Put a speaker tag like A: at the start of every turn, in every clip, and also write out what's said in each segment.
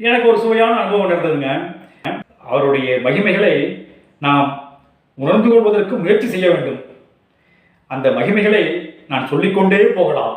A: எனக்கு ஒரு சுவையான அனுபவம் இருந்ததுங்க அவருடைய மகிமைகளை நாம் உணர்ந்து கொள்வதற்கு முயற்சி செய்ய வேண்டும். அந்த மகிமைகளை நான் சொல்லிக்கொண்டே போகலாம்.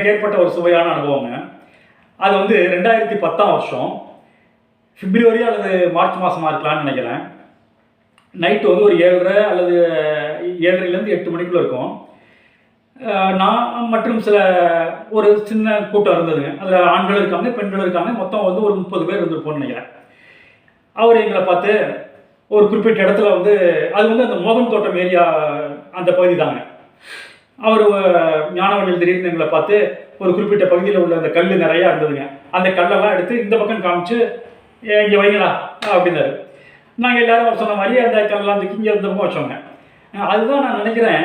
A: எனக்கு ஏற்பட்ட ஒரு சுவையான அனுபவங்க. அது வந்து ரெண்டாயிரத்தி பத்தாம் வருஷம். பிப்ரவரி அல்லது மார்ச் மாதமாக இருக்கலாம்னு நினைக்கிறேன். நைட்டு வந்து ஒரு ஏழரை அல்லது ஏழரைலேருந்து எட்டு மணிக்குள்ளே இருக்கும். நான் மற்றும் சில ஒரு சின்ன கூட்டம் இருந்ததுங்க. அதில் ஆண்கள் இருக்காங்க பெண்கள் இருக்காங்க. மொத்தம் வந்து ஒரு முப்பது பேர் இருந்திருப்போம்னு நினைக்கிறேன். அவர் எங்களை பார்த்து ஒரு குறிப்பிட்ட இடத்துல வந்து அது வந்து அந்த மோகன் தோட்டம் ஏரியா அந்த பகுதி தாங்க. அவர் ஞானவர்கள் திடீர்னு எங்களை பார்த்து ஒரு குறிப்பிட்ட பகுதியில் உள்ள அந்த கல் நிறையா இருந்ததுங்க. அந்த கல்லெல்லாம் எடுத்து இந்த பக்கம் காமிச்சு இங்கே வைங்களா அப்படின்னாரு. நாங்கள் எல்லாரும் அவர் சொன்ன மாதிரி அந்த கல்லெல்லாம் தூக்கி இங்கே இருந்த பக்கம் வச்சோங்க. அதுதான் நான் நினைக்கிறேன்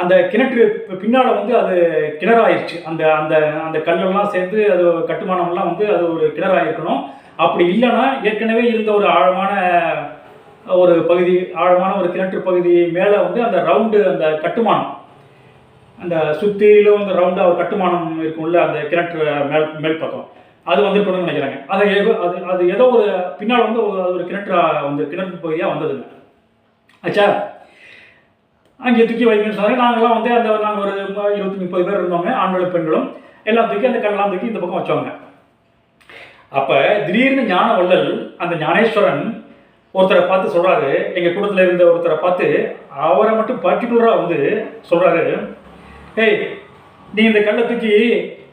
A: அந்த கிணற்று பின்னால் வந்து அது கிணறாயிருச்சு. அந்த அந்த அந்த கல்லெல்லாம் சேர்ந்து அது கட்டுமானம்லாம் வந்து அது ஒரு கிணறாயிருக்கணும். அப்படி இல்லைன்னா ஏற்கனவே இருந்த ஒரு ஆழமான ஒரு பகுதி ஆழமான ஒரு கிணற்று பகுதி மேலே வந்து அந்த ரவுண்டு அந்த கட்டுமானம் அந்த சுற்றிலும் அந்த ரவுண்டாக ஒரு கட்டுமானம் இருக்கும்ல அந்த கிணற்று மேல் மேல் பக்கம். அது வந்துருக்கணும்னு நினைக்கிறாங்க. அதை அது அது ஏதோ ஒரு பின்னால் வந்து ஒரு அது ஒரு கிணற்றா வந்து கிணற்று பகுதியாக வந்ததுங்க. ஆச்சா அங்கே தூக்கி வைங்கன்னு சொன்னாங்க. நாங்களாம் வந்து அந்த நாங்கள் ஒரு இருபத்தி முப்பது பேர் இருந்தோங்க. ஆண்களும் பெண்களும். எல்லாம் தூக்கி அந்த கல்லெல்லாம் தூக்கி இந்த பக்கம் வச்சோங்க. அப்போ திடீர்னு ஞான வள்ளல் அந்த ஞானேஸ்வரன் ஒருத்தரை பார்த்து சொல்கிறாரு எங்கள் கூட்டத்தில் இருந்த ஒருத்தரை பார்த்து அவரை மட்டும் பர்டிகுலராக வந்து சொல்கிறாரு ஏய் நீ இந்த கல்லை தூக்கி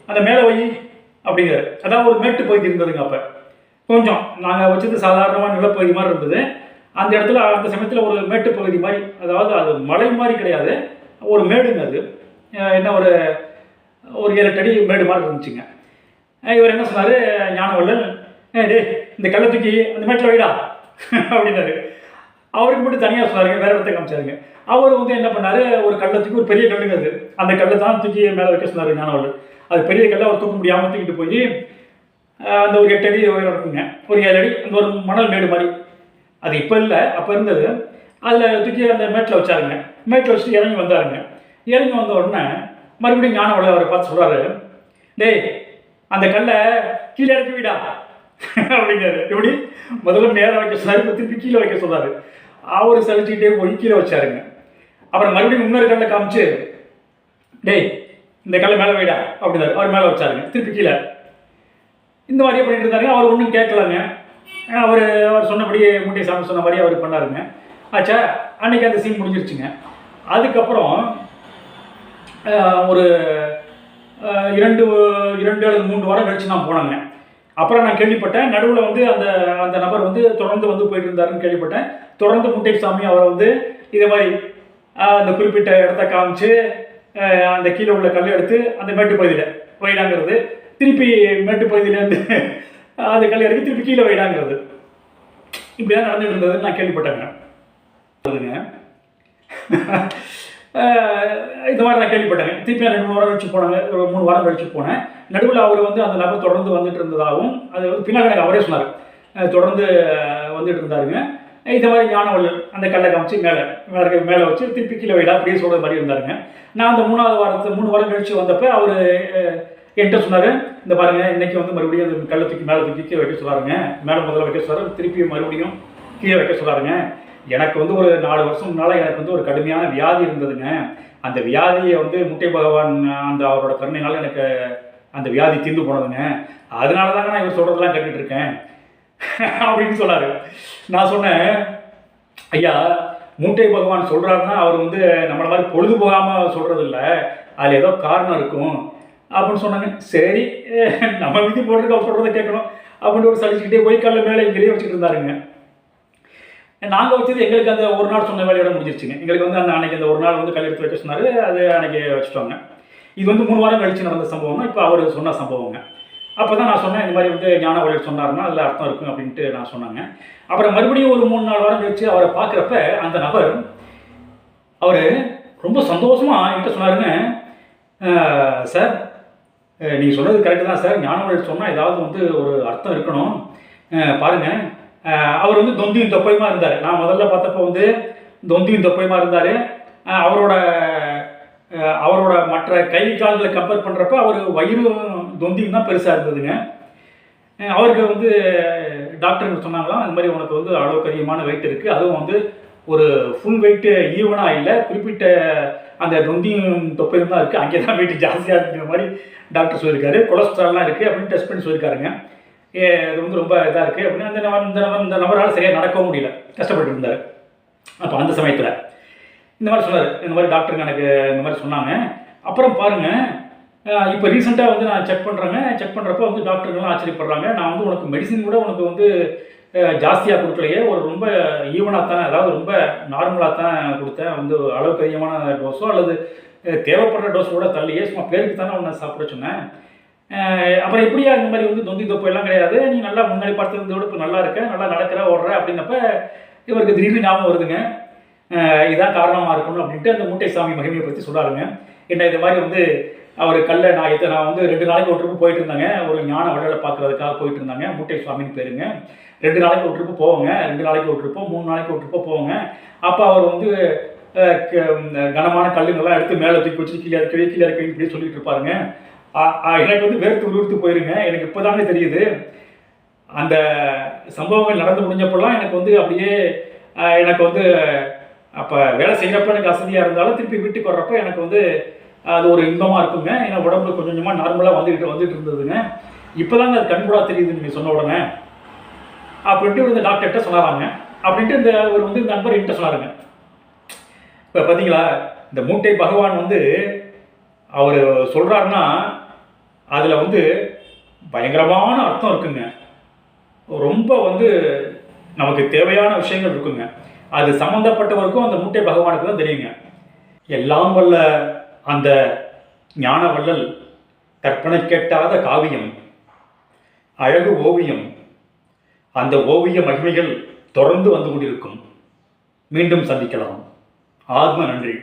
A: அந்த மேலே வை அப்படிங்கிற அதான் ஒரு மேட்டு பகுதி இருந்ததுங்க அப்போ. கொஞ்சம் நாங்கள் வச்சது சாதாரணமாக நிலப்பகுதி மாதிரி இருந்தது. அந்த இடத்துல அந்த சமயத்தில் ஒரு மேட்டு பகுதி மாதிரி அதாவது அது மலை மாதிரி கிடையாது. ஒரு மேடுங்க அது. என்ன ஒரு ஒரு ஏழு அடி மேடு மாதிரி இருந்துச்சுங்க. இவர் என்ன சொன்னார்? ஞானவள்ளன் டே டேய் இந்த கல்லை தூக்கி அந்த மேட்டில் வைடா. அப்படின்னாரு. அவருக்கு மட்டும் தனியாக சொல்லாருங்க வேற இடத்த காமிச்சாருங்க அவர் வந்து என்ன பண்ணாரு? ஒரு கள்ளத்துக்கு ஒரு பெரிய கல்லுங்க அது. அந்த கல்லை தான் தூக்கி மேலே வைக்க சொன்னார் ஞானவர் அது பெரிய கல்லை அவர் தூக்க முடியாமல் தூக்கிட்டு போய் அந்த ஒரு எட்டு அடி உயரம் இருக்குங்க. ஒரு ஏழு அடி அந்த ஒரு மணல் மேடு மாதிரி. அது இப்போ இல்லை அப்போ இருந்தது. அதில் தூக்கி அந்த மேட்டில் வச்சாருங்க. மேட்டில் வச்சுட்டு இறங்கி வந்தாருங்க. இறங்கி வந்த உடனே மறுபடியும் ஞானவளை அவரை பார்த்து சொல்கிறாரு டேய் அந்த கல்லை கீழே இறக்கி விடா. அப்படிங்கிறாரு. எப்படி? முதல்ல மேலே வைக்க சொன்னார் இப்போ திருப்பி கீழே வைக்க சொன்னார். அவர் சலிச்சுக்கிட்டே போய் கீழே வச்சாருங்க. அப்புறம் மறுபடியும் இன்னொரு கல்லை காமிச்சு டேய் இந்த கல்லை மேலே வைடா அப்படின்னாரு. அவர் மேலே வச்சாருங்க. திருப்பி கீழே. இந்த மாதிரியே பண்ணிட்டு இருந்தாருங்க. அவர் ஒன்றும் கேட்கலங்க. அவர் அவர் சொன்னபடியே முட்டை சாமி சொன்ன மாதிரி அவர் பண்ணாருங்க. ஆச்சா அன்னைக்கு அந்த சீன் முடிஞ்சிருச்சுங்க. அதுக்கப்புறம் ஒரு இரண்டு இரண்டு அல்லது மூன்று வாரம் கழிச்சு நான் போனேங்க. அப்புறம் நான் கேள்விப்பட்டேன். நடுவில் வந்து அந்த அந்த நபர் வந்து தொடர்ந்து வந்து போயிட்டு இருந்தாருன்னு கேள்விப்பட்டேன். தொடர்ந்து முட்டை சாமி அவரை வந்து இதே மாதிரி அந்த குறிப்பிட்ட இடத்த காமிச்சு அந்த கீழே உள்ள கல்லை எடுத்து அந்த மேட்டு பகுதியில் வைடாங்கிறது. திருப்பி மேட்டு பகுதியிலேருந்து அந்த கல் இறக்கி திருப்பி கீழே வைடாங்கிறது. இப்படிதான் நடந்துட்டு இருந்ததுன்னு நான் கேள்விப்பட்டேங்க. அதுங்க இந்த மாதிரி நான் கேள்விப்பட்டேன். திருப்பி ரெண்டு மூணு வாரம் கழிச்சு போனாங்க ஒரு மூணு வாரம் கழிச்சு போனேன். நடுவில் அவர் வந்து அந்த நபர் தொடர்ந்து வந்துட்டு இருந்ததாகவும் அது வந்து பின்னாடி எனக்கு அவரே சொன்னார். தொடர்ந்து வந்துட்டு இருந்தாருங்க. இந்த மாதிரி ஞானவள்ளல் அந்த கல்லை காமிச்சு மேலே மேலே மேலே வச்சு திருப்பி கீழே வைடா அப்படியே சொல்கிற மாதிரி இருந்தாருங்க. நான் அந்த மூணாவது வாரத்து மூணு வாரம் கழிச்சு வந்தப்போ அவர் என்கிட்ட சொன்னார் இந்த பாருங்க இன்னைக்கு வந்து மறுபடியும் அந்த கல்லை தூக்கி மேலே தூக்கி கீழே வைக்க சொல்லாருங்க. மேலே முதல்ல வைக்க சொல்லாரு திருப்பி மறுபடியும் கீழே வைக்க சொல்லாருங்க. எனக்கு வந்து ஒரு நாலு வருஷம் முன்னால் எனக்கு வந்து ஒரு கடுமையான வியாதி இருந்ததுங்க. அந்த வியாதியை வந்து முட்டை பகவான் அந்த அவரோட கருணையினால் எனக்கு அந்த வியாதி தீர்ந்து போனதுங்க. அதனால தாங்க நான் இவர் சொல்கிறதெல்லாம் கேட்டுட்டு இருக்கேன். அப்படின்னு சொன்னார். நான் சொன்னேன் ஐயா மூட்டை பகவான் சொல்கிறாருன்னா அவர் வந்து நம்மளை மாதிரி பொழுது போகாமல் சொல்கிறது இல்லை அதில் ஏதோ காரணம் இருக்கும். அப்படின்னு சொன்னாங்க. சரி நம்ம விதி போடுறதுக்கு அவர் சொல்கிறத கேட்கணும். அப்படின்னு ஒரு சலிச்சுக்கிட்டே போய் கல்ல மேலே இங்கேயே வச்சுட்டு இருந்தாருங்க. நாங்கள் வச்சது எங்களுக்கு அந்த ஒரு நாள் சொன்ன வேலையோட முடிஞ்சிருச்சுங்க. எங்களுக்கு வந்து அந்த அன்னைக்கு அந்த ஒரு நாள் வந்து கல் எடுத்து வைக்க சொன்னார். அது அன்னைக்கு வச்சுட்டோங்க. இது வந்து மூணு வாரம் கழிச்சு நடந்த சம்பவம் இப்போ அவர் சொன்ன சம்பவங்க. அப்போ தான் நான் சொன்னேன் இந்த மாதிரி வந்து ஞான வழியில் சொன்னார்னா அதில் அர்த்தம் இருக்கும் அப்படின்ட்டு நான் சொன்னாங்க. அப்புறம் மறுபடியும் ஒரு மூணு நாலு வாரம் கழிச்சு அவரை பார்க்குறப்ப அந்த நபர் அவர் ரொம்ப சந்தோஷமாக என்கிட்ட சொன்னாருங்க. சார் நீங்கள் சொன்னது கரெக்டு தான் சார். ஞான வழியில் சொன்னால் ஏதாவது வந்து ஒரு அர்த்தம் இருக்கணும். பாருங்கள் அவர் வந்து தொந்தியும் தொப்பையுமா இருந்தார். நான் முதல்ல பார்த்தப்போ வந்து தொந்தியும் தொப்பையுமா இருந்தார். அவரோட அவரோட மற்ற கை கால்களை கம்பேர் பண்ணுறப்ப அவர் வயிறும் தொந்தியும் தான் பெருசாக இருந்ததுங்க. அவருக்கு வந்து டாக்டர் சொன்னாங்களாம் இந்த மாதிரி உனக்கு வந்து அளவுக்கு அதிகமான வெயிட் இருக்குது அதுவும் வந்து ஒரு ஃபுல் வெயிட்டு ஈவனாக இல்லை. குறிப்பிட்ட அந்த தொந்தியும் தொப்பையும் தான் இருக்குது அங்கே தான் வெயிட் ஜாஸ்தியாக இருக்கிற மாதிரி டாக்டர் சொல்லியிருக்காரு. கொலஸ்ட்ரால்லாம் இருக்குது அப்படின்னு டெஸ்ட் பண்ணி சொல்லியிருக்காருங்க. இது வந்து ரொம்ப இதாக இருக்குது அப்படின்னு அந்த நபர் இந்த நபர் இந்த நபரால் சரியாக நடக்கவும் முடியல. கஷ்டப்பட்டு இருந்தார். அப்போ அந்த சமயத்தில் இந்த மாதிரி சொன்னார். இந்த மாதிரி டாக்டருங்க எனக்கு இந்த மாதிரி சொன்னாங்க. அப்புறம் பாருங்கள் இப்போ ரீசெண்டாக வந்து நான் செக் பண்ணுறேங்க செக் பண்ணுறப்போ வந்து டாக்டர்கள்லாம் ஆச்சரியப்படுறாங்க. நான் வந்து உனக்கு மெடிசின் கூட உனக்கு வந்து ஜாஸ்தியாக கொடுக்கலையே. ஒரு ரொம்ப ஈவனாக தான் அதாவது ரொம்ப நார்மலாக தான் கொடுத்தேன். வந்து அளவுக்கு அதிகமான டோஸோ அல்லது தேவைப்படுற டோஸ் கூட தள்ளியே சும்மா பேருக்கு தானே உன்னை சாப்பிட சொன்னேன். அப்புறம் எப்படியா இந்த மாதிரி வந்து தொந்தி தொப்பு எல்லாம் கிடையாது. நீ நல்லா முன்னாடி பார்த்துருந்தோட இப்போ நல்லா இருக்க நல்லா நடக்கிற ஓடுற அப்படின்னப்ப இவருக்கு திடீர்னு ஞாபகம் வருதுங்க. இதான் காரணமாக இருக்கணும் அப்படின்ட்டு அந்த மூட்டை சாமி மகிமையை பற்றி சொல்லாருங்க என்ன இது மாதிரி வந்து அவர் கல்ல நான் இத்தனை நான் வந்து ரெண்டு நாளைக்கு ஒரு ட்ரிப்பு போயிட்டு இருந்தாங்க. ஒரு ஞான வள்ளலை பார்க்குறதுக்காக போயிட்டு இருந்தாங்க. மூட்டை சுவாமின்னு பேருங்க. ரெண்டு நாளைக்கு ஒரு ட்ரிப்பு போவோங்க. ரெண்டு நாளைக்கு ஒரு ட்ரிப்போ மூணு நாளைக்கு ஒரு ட்ரிப்போ போவோங்க. அப்போ அவர் வந்து கனமான கல்லுங்கள்லாம் எடுத்து மேலே தூக்கி வச்சு கீழே இறக்கி கீழே இறக்கி இப்படி சொல்லிட்டு இருப்பாருங்க. எனக்கு வந்து வேர்த்து உருவிட்டு போயிருங்க. எனக்கு இப்போதாங்க தெரியுது. அந்த சம்பவங்கள் நடந்து முடிஞ்சப்பெல்லாம் எனக்கு வந்து அப்படியே எனக்கு வந்து அப்போ வேலை செய்கிறப்ப எனக்கு அசதியாக இருந்தாலும் திருப்பி வீட்டுக்கு வர்றப்ப எனக்கு வந்து அது ஒரு இன்பமாக இருக்குங்க. ஏன்னா உடம்புல கொஞ்சம் கொஞ்சமாக நார்மலாக வந்துக்கிட்டு வந்துட்டு இருந்ததுங்க. இப்போதாங்க அது கண்கூடாக தெரியுது நீங்கள் சொன்ன உடனே. அப்படின்ட்டு இந்த டாக்டர்கிட்ட சொன்னாராங்க. அப்படின்ட்டு இந்த அவர் வந்து இந்த நண்பர் என்கிட்ட சொன்னாருங்க. இப்போ பார்த்தீங்களா இந்த மூட்டை பகவான் வந்து அவர் சொல்கிறாருன்னா அதில் வந்து பயங்கரமான அர்த்தம் இருக்குங்க. ரொம்ப வந்து நமக்கு தேவையான விஷயங்கள் இருக்குங்க. அது சம்மந்தப்பட்டவருக்கும் அந்த முட்டை பகவானுக்கு தான் தெரியுங்க. எல்லாம் வல்ல அந்த ஞான வள்ளல் கற்பனை கேட்டாத காவியம் அழகு ஓவியம் அந்த ஓவிய மகிமைகள் தொடர்ந்து வந்து கொண்டிருக்கும். மீண்டும் சந்திக்கலாம். ஆத்ம நன்றி.